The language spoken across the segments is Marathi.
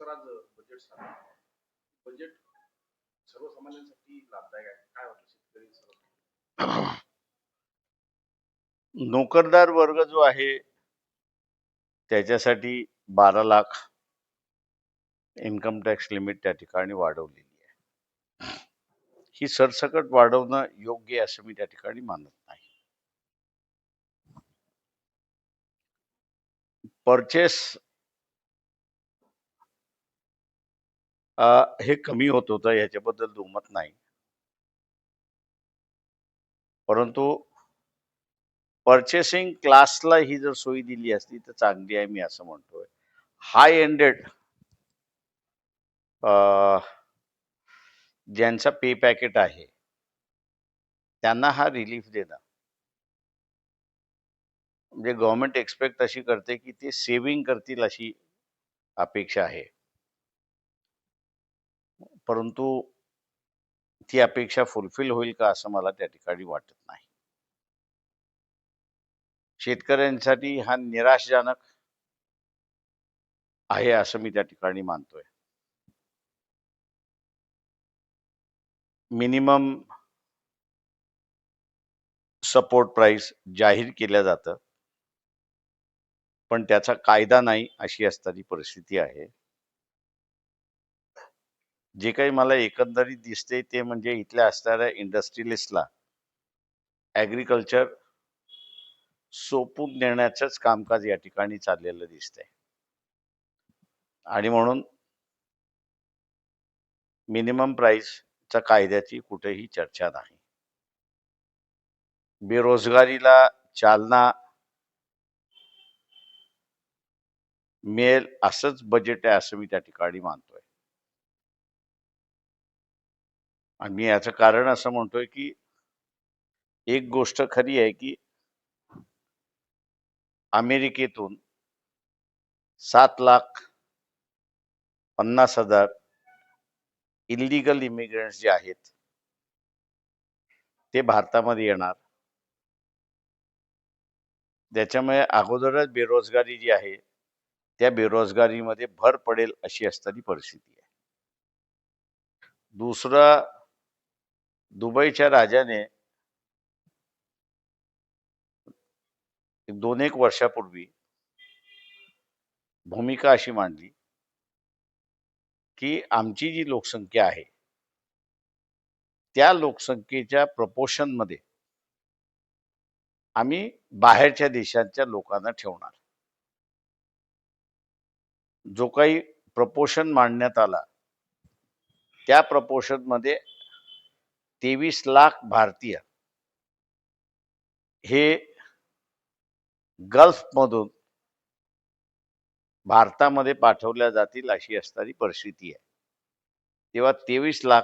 सर आज बजेट बजेट सर्वसामान्यांसाठी लाभदायक आहे. काय वाटतं शेतकरी नोकरदार वर्ग जो आहे त्याच्यासाठी बारा लाख इन्कम टॅक्स लिमिट त्या ठिकाणी वाढवलेली आहे. ही सरसकट वाढवणं योग्य असं मी त्या ठिकाणी मानत नाही. परचेस हे कमी होत होतं याच्याबद्दल दुमत नाही. परंतु पर्चेसिंग क्लासला ही जर सोयी दिली असती तर चांगली आहे मी असं म्हणतोय. हाय एंडेड ज्यांचा पे पॅकेट आहे त्यांना हा रिलीफ देणं. म्हणजे गव्हर्नमेंट एक्सपेक्ट अशी करते की ते सेव्हिंग करतील अशी अपेक्षा आहे. परंतु ती अपेक्षा फुलफिल होईल का असं मला त्या ठिकाणी वाटत नाही. शेतकऱ्यांसाठी हा निराशजनक आहे असं मी त्या ठिकाणी मानतोय. मिनिमम सपोर्ट प्राइस जाहीर केल्या जातं. पण त्याचा कायदा नाही अशी असणारी परिस्थिती आहे. जे काही मला एकंदरीत दिसते ते म्हणजे इथल्या असणाऱ्या इंडस्ट्रियलिस्टला. ॲग्रिकल्चर सोपून देण्याचंच कामकाज या ठिकाणी चाललेलं दिसतंय. आणि म्हणून मिनिमम प्राईसच्या कायद्याची कुठेही चर्चा नाही. बेरोजगारीला चालना मिळेल असंच बजेट आहे असं मी त्या ठिकाणी मानतोय. आणि मी याचं कारण असं म्हणतोय की एक गोष्ट खरी आहे की अमेरिकेतून सात लाख पन्नास हजार इलिगल इमिग्रंट्स जे आहेत ते भारतामध्ये येणार. त्याच्यामुळे अगोदरच बेरोजगारी जी आहे त्या बेरोजगारीमध्ये भर पडेल अशी असताना परिस्थिती आहे. दुसरं दुबईच्या राजाने दोन एक वर्षापूर्वी भूमिका अशी मांडली की आमची जी लोकसंख्या आहे त्या लोकसंख्येच्या प्रपोशनमध्ये आम्ही बाहेरच्या देशांच्या लोकांना ठेवणार. जो काही प्रपोशन मांडण्यात आला त्या प्रपोशनमध्ये तेवीस लाख भारतीय. हे गल्फ मधून भारतामध्ये पाठवल्या जातील अशी असणारी परिस्थिती आहे. तेव्हा तेवीस लाख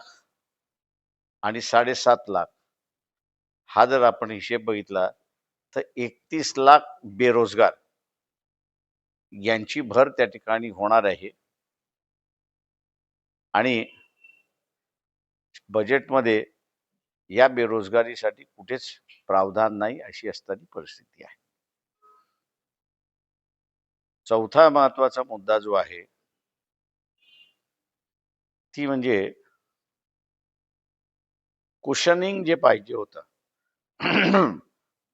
आणि साडेसात लाख हा जर आपण हिशेब बघितला तर एकतीस लाख बेरोजगार यांची भर त्या ठिकाणी होणार आहे. आणि बजेटमध्ये या बेरोजगारीसाठी कुठेच प्रावधान नाही अशी असताना परिस्थिती आहे. चौथा महत्त्वाचा मुद्दा जो आहे ती म्हणजे कुशनिंग जे पाहिजे होतं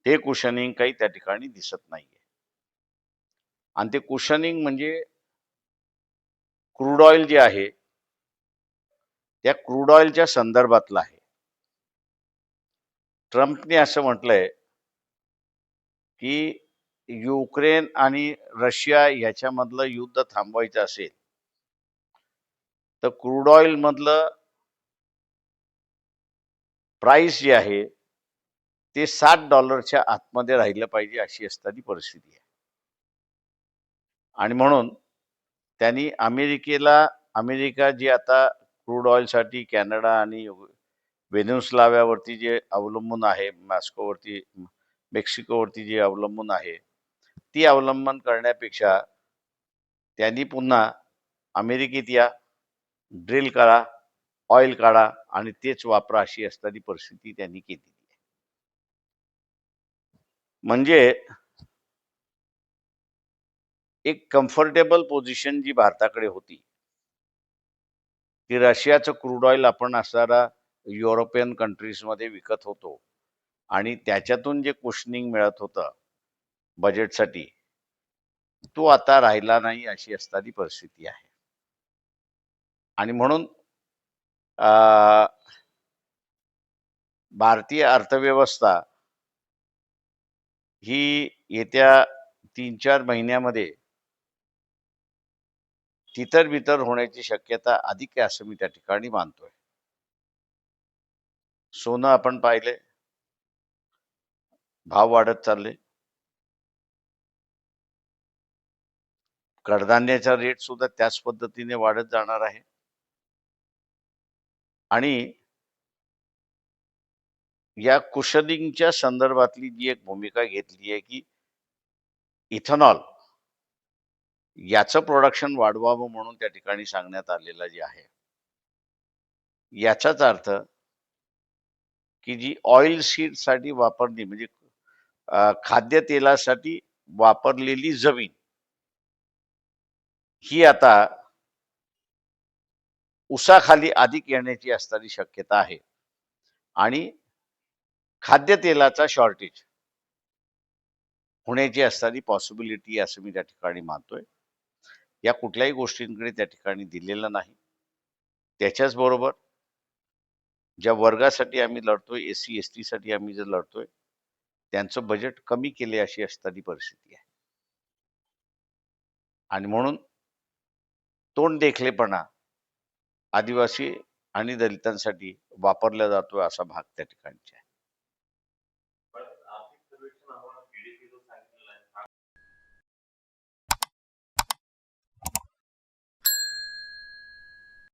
ते कुशनिंग काही त्या ठिकाणी दिसत नाहीये. आणि ते कुशनिंग म्हणजे क्रूड ऑइल जे आहे त्या क्रूड ऑइलच्या संदर्भातलं आहे. ट्रम्पने असं म्हटलंय की युक्रेन आणि रशिया याच्यामधलं युद्ध थांबवायचं असेल तर क्रूड ऑइल मधलं प्राइस जे आहे ते सात डॉलरच्या आतमध्ये राहिलं पाहिजे अशी असताना परिस्थिती आहे. आणि म्हणून त्यांनी अमेरिकेला अमेरिका जी आता क्रूड ऑइलसाठी कॅनडा आणि व्हेनेन्सुलाव्यावरती जे अवलंबून आहे मॉस्कोवरती मेक्सिकोवरती जे अवलंबून आहे ती अवलंबन करण्यापेक्षा त्यांनी पुन्हा अमेरिकेत या ड्रिल करा ऑइल काढा आणि तेच वापरा अशी असणारी परिस्थिती त्यांनी केली म्हणजे एक कम्फर्टेबल पोझिशन जी भारताकडे होती ती रशियाचं क्रूड ऑइल आपण असणारा युरोपियन कंट्रीजमध्ये विकत होतो. आणि त्याच्यातून जे कुशनिंग मिळत होतं बजेटसाठी तो आता राहिला नाही अशी असणारी परिस्थिती आहे. आणि म्हणून अं, भारतीय अर्थव्यवस्था ही येत्या तीन चार महिन्यामध्ये तितर बितर होण्याची शक्यता अधिक आहे असं मी त्या ठिकाणी मानतोय. सोनं आपण पाहिले. भाव वाढत चालले. कडधान्याचा रेट सुद्धा त्याच पद्धतीने वाढत जाणार आहे. आणि या कुशलिंगच्या संदर्भातली जी एक भूमिका घेतली आहे की इथेनॉल याचं प्रोडक्शन वाढवावं म्हणून त्या ठिकाणी सांगण्यात आलेलं जे आहे. याचाच अर्थ की जी ऑइल सीडसाठी वापरली म्हणजे खाद्यतेलासाठी वापरलेली जमीन. ही आता उसाखाली अधिक येण्याची असणारी शक्यता आहे. आणि खाद्यतेलाचा शॉर्टेज होण्याची असणारी पॉसिबिलिटी असं मी त्या ठिकाणी मानतोय. या कुठल्याही गोष्टींकडे त्या ठिकाणी दिलेलं नाही. त्याच्याच बरोबर ज्या वर्गासाठी आम्ही लढतोय एस सी एस टीसाठी आम्ही जे लढतोय त्यांचं बजेट कमी केले अशी असणारी परिस्थिती आहे. आणि म्हणून तोंड देखलेपणा आदिवासी आणि दलितांसाठी वापरला जातोय असा भाग त्या ठिकाणचा आहे.